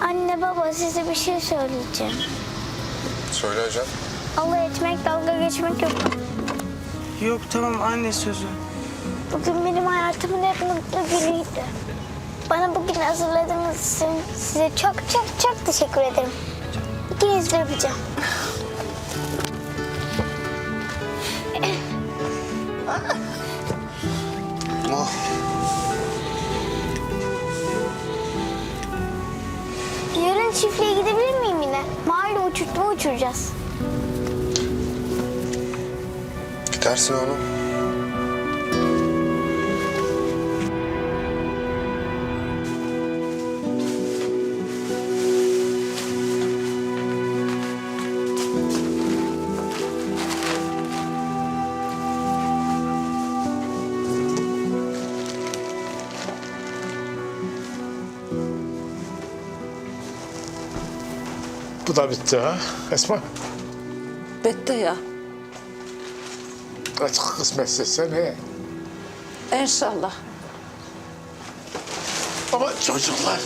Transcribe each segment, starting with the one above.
Anne baba size bir şey söyleyeceğim. Söyle Acan. Alay etmek, dalga geçmek yok. Yok tamam anne sözü. Bugün benim hayatımın en mutlu günüydü. Bana bugün hazırladığınız için size çok çok çok teşekkür ederim. İkinizi de öpeceğim. Çiftliğe gidebilir miyim yine? Mahalle uçurtma uçuracağız. Gidersin oğlum. Bu da bitti ha Esma. Bitti ya. Açık kısmetse seneye. İnşallah. Ama çocuklar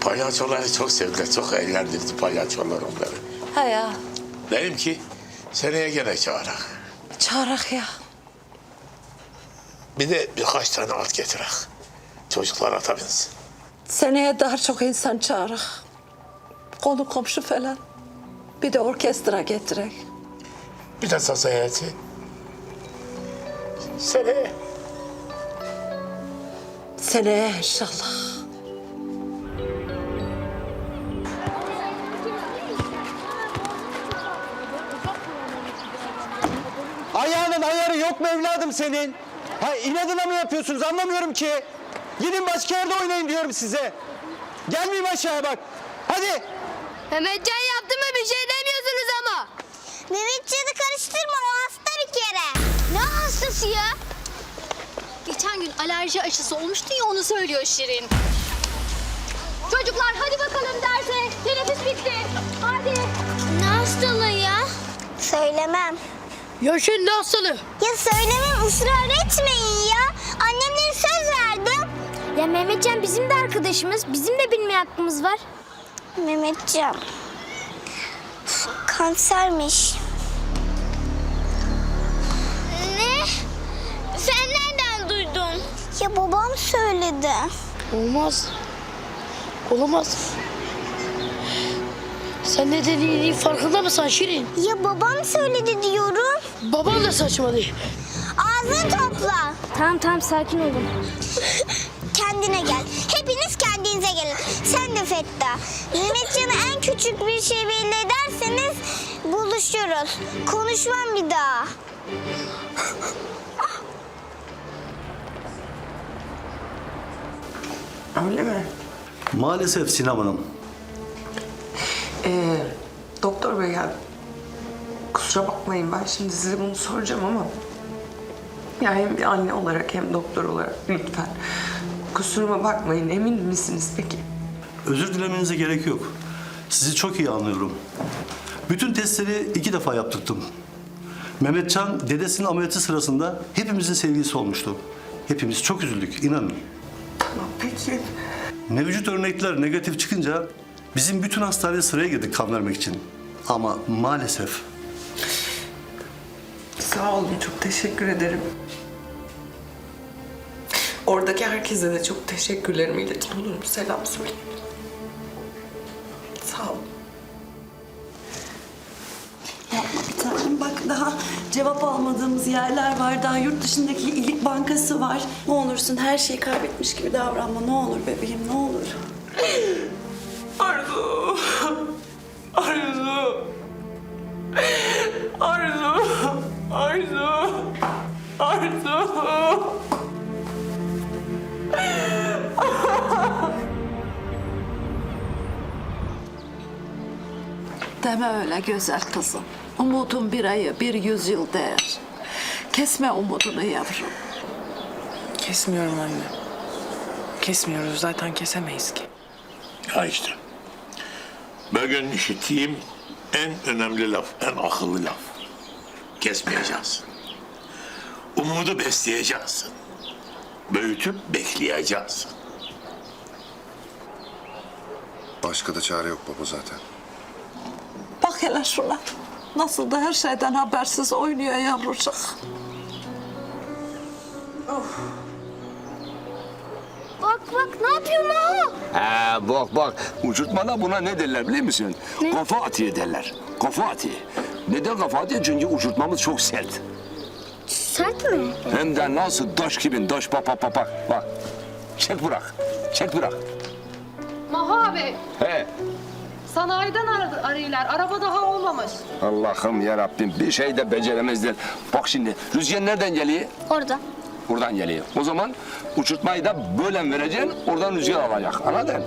palyaçoları çok sevdiler. Çok eğlendirdi palyaçolar onları. He ya. Dedim ki seneye gene çağırak. Çağırak ya. Bir de birkaç tane at getirek. Çocuklar ata binsin. Seneye daha çok insan çağırak. Konu komşu falan. Bir de orkestra getirek. Bir de saz heyeti. Seneye. Seneye inşallah. Ayağının ayarı yok mu evladım senin? Ha inadına mı yapıyorsunuz anlamıyorum ki. Gidin başka yerde oynayın diyorum size. Gelmeyeyim aşağıya bak. Hadi. Mehmetcan yaptı mı bir şey demiyorsunuz ama. Mehmetcan'ı karıştırma o hasta bir kere. Ne hastası ya? Geçen gün alerji aşısı olmuştu ya onu söylüyor Şirin. Çocuklar hadi bakalım derse. Teneffüs bitti. Hadi. Ne hastalığı ya? Söylemem. Yaşın ne hastalığı? Ya söylemem ısrar etmeyin ya. Annemlere söz verdim. Ya Mehmetcan bizim de arkadaşımız. Bizim de bilme hakkımız var. Mehmetcan. Kansermiş. Ne? Sen nereden duydun? Ya babam söyledi. Olmaz. Olamaz. Sen ne dediğinin farkında mısın Şirin? Ya babam söyledi diyorum. Baban da saçmalı. Ağzını topla. Tamam tamam sakin olun. Kendine gel. Kendinize gelin. Sen de Fetta. Mehmetcan'a en küçük bir şey belli ederseniz buluşuruz. Konuşmam bir daha. Öyle mi? Maalesef Sinem Hanım. Ee, doktor bey ya kusura bakmayın ben şimdi size bunu soracağım ama ya hem bir anne olarak hem doktor olarak lütfen kusuruma bakmayın emin misiniz peki? Özür dilemenize gerek yok. Sizi çok iyi anlıyorum. Bütün testleri iki defa yaptırdım. Mehmetcan dedesinin ameliyatı sırasında hepimizin sevgilisi olmuştu. Hepimiz çok üzüldük, inanın. Tamam peki. Mevcut örnekler negatif çıkınca bizim bütün hastaneye sıraya girdik kan vermek için. Ama maalesef Sağ olun çok teşekkür ederim. Oradaki herkese de çok teşekkürlerimi iletin olur mu? Selam söyleyin. Sağ olun. Yapma bir tanem bak daha cevap almadığımız yerler var. Daha yurt dışındaki iyilik bankası var. Ne olursun her şeyi kaybetmiş gibi davranma. Ne olur bebeğim ne olur. Arzu. Arzu. Arzu. Arzu. Arzu. Deme öyle güzel kızım. Umudun bir ayı bir yüzyıl değer. Kesme umudunu yavrum. Kesmiyorum anne. Kesmiyoruz zaten kesemeyiz ki. Ya işte. Bugün işittiğim en önemli laf, en akıllı laf. Kesmeyeceksin. Umudu besleyeceksin. Büyütüp bekleyeceksin. Başka da çare yok baba zaten. Bak hele şuna. Nasıl da her şeyden habersiz oynuyor yavrucak. Bak bak ne yapıyor Maho? He bak bak uçurtmada buna ne derler biliyor musun? Kafa atıyor derler. Kafa atıyor. Neden kafa atıyor? Çünkü uçurtmamız çok sert. Sert mi? Hem de nasıl taş gibi taş bak bak bak bak. Bak. Çek bırak. Çek bırak. Maho abi, He. Sanayiden aradı, arıyorlar. Araba daha olmamış. Allah'ım ya Rabbim bir şey de beceremezler. Bak şimdi rüzgar nereden geliyor? Orada. Buradan geliyor. O zaman uçurtmayı da böyle vereceksin, oradan rüzgar alacak. Anladın?